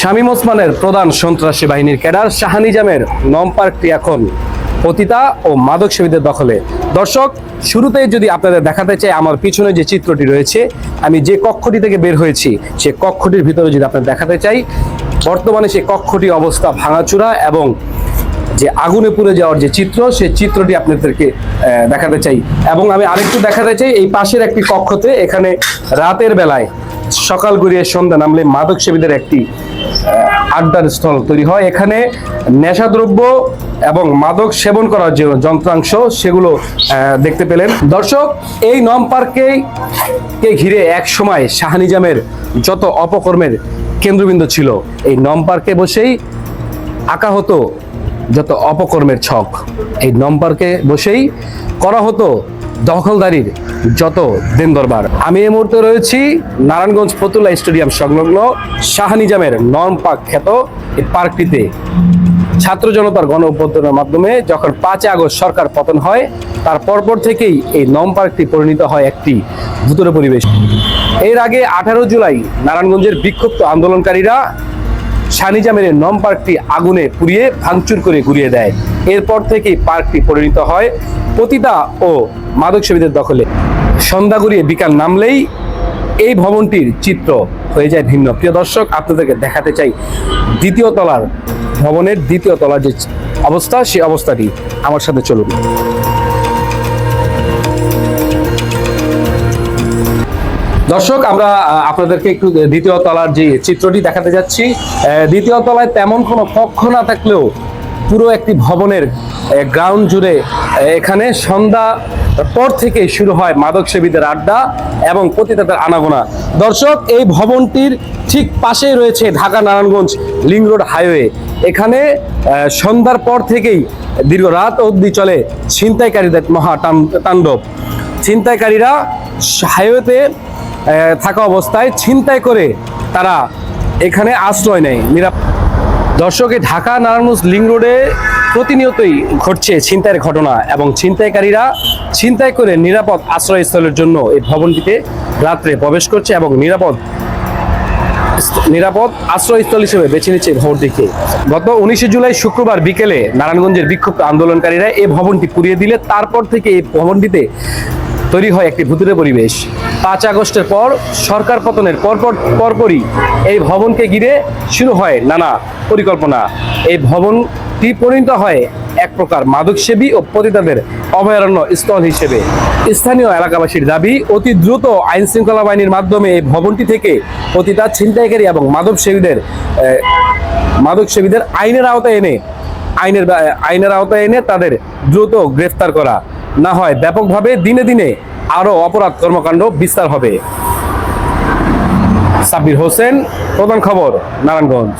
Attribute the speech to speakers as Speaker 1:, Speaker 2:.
Speaker 1: শামীম ওসমানের প্রধান সন্ত্রাসী বাহিনীর ক্যাডার শাহানিজামের নম পার্কটি এখন পতিতা ও মাদক সেবীদের দখলে। দর্শক, শুরুতেই যদি আপনাদের দেখাতে চাই আমার পিছনে যে চিত্রটি রয়েছে, আমি যে কক্ষটি থেকে বের হয়েছি, সে কক্ষটির ভিতরে যদি আপনাদের দেখাতে চাই, বর্তমানে সেই কক্ষটি অবস্থা ভাঙাচুরা এবং যে আগুনে পুড়ে যাওয়ার যে চিত্র সেই চিত্রটি আপনাদেরকে দেখাতে চাই। এবং আমি আরেকটু দেখাতে চাই, এই পাশের একটি কক্ষতে এখানে রাতের বেলায় সকাল গড়িয়ে সন্ধ্যা নামলে মাদক সেবীদের একটি আড্ডার স্থল তৈরি হয়। এখানে নেশাদ্রব্য এবং মাদক সেবন করার যে যন্ত্রাংশ, সেগুলো দেখতে পেলেন। দর্শক, এই নম পার্কে কে ঘিরে এক সময় শাহানিজামের যত অপকর্মের কেন্দ্রবিন্দু ছিল, এই নম পার্কে বসেই আঁকা হতো যত অপকর্মের ছক। এই নম পার্কে বসেই করা হতো দখলদারির যত দিন দরবার। আমি এই মুহূর্তে রয়েছি নারায়ণগঞ্জ ফতুল্লা স্টেডিয়াম সংলগ্ন শাহ নিজামের নর্ম পার্ক খ্যাত এই পার্কটিতে। ছাত্র জনতার গণ অভ্যর্থনের মাধ্যমে যখন পাঁচ আগস্ট সরকার পতন হয়, তার পরপর থেকেই এই নম পার্কটি পরিণত হয় একটি ভূতরে পরিবেশ। এর আগে আঠারো জুলাই নারায়ণগঞ্জের বিক্ষুব্ধ আন্দোলনকারীরা শানিজামের নম পার্কটি আগুনে পুড়িয়ে ভাঙচুর করে ঘুরিয়ে দেয়। এরপর থেকেই পার্কটি পরিণত হয় পতিতা ও মাদক সেবীদের দখলে। সন্ধ্যা গড়িয়ে বিকাল নামলেই এই ভবনটির চিত্র হয়ে যায় ভিন্ন। প্রিয় দর্শক, আপনাদেরকে দেখাতে চাই দ্বিতীয় তলার ভবনের দ্বিতীয় তলার যে অবস্থা, সেই অবস্থাটি আমার সাথে চলুন। দর্শক, আমরা আপনাদেরকে একটু দ্বিতীয় তলার যে চিত্রটি দেখাতে যাচ্ছি দ্বিতীয় তলায় তেমন কোনো কক্ষ না থাকলেও পুরো একটি ভবনের গ্রাউন্ড জুড়ে এখানে সন্ধ্যা পর থেকে শুরু হয় মাদক সেবীদের আড্ডা এবং পতিতাদের আনাগোনা। দর্শক, এই ভবনটির ঠিক পাশেই রয়েছে Dhaka Narayanganj link road highway. এখানে সন্ধ্যার পর থেকেই দীর্ঘ রাত অবধি চলে ছিনতাইকারীদের মহা তাণ্ডব। ছিনতাইকারীরা হাইওয়েতে থাকা অবস্থায় ছিনতাই করে তারা এখানে আশ্রয় নেয়। নিরাপ দর্শকে ঢাকা নারায়ণগঞ্জ লিং রোডে প্রতিনিয়তই ঘটছে ছিনতাইয়ের ঘটনা এবং ছিনতাইকারীরা ছিনতাই করে নিরাপদ আশ্রয়স্থলের জন্য এই ভবনটিতে রাত্রে প্রবেশ করছে এবং নিরাপদ নিরাপদ আশ্রয়স্থল হিসেবে বেছে নিচ্ছে ভবনটিকে। গত উনিশে জুলাই শুক্রবার বিকেলে নারায়ণগঞ্জের বিক্ষুব্ধ আন্দোলনকারীরা এই ভবনটি পুড়িয়ে দিলে, তারপর থেকে এই ভবনটিতে তৈরি হয় একটি ভূতুরে পরিবেশ। পাঁচ আগস্টের পর সরকার পতনের পরপর, পরপরই এই ভবনকে ঘিরে শুরু হয় নানা পরিকল্পনা। এই ভবনটি পরিণত হয় এক প্রকার মাদকসেবী ও পতিতাদের অভয়ারণ্য স্থল হিসেবে। স্থানীয় এলাকাবাসীর দাবি, অতি দ্রুত আইন শৃঙ্খলা বাহিনীর মাধ্যমে এই ভবনটি থেকে পতিতা, ছিনতাইকারী এবং মাদক সেবীদের মাদক সেবীদের আইনের আওতায় এনে, আইনের আইনের আওতায় এনে তাদের দ্রুত গ্রেফতার করা। না হয় ব্যাপকভাবে দিনে দিনে আরও অপরাধ কর্মকাণ্ড বিস্তার হবে। সাব্বির হোসেন, প্রধান খবর, নারায়ণগঞ্জ।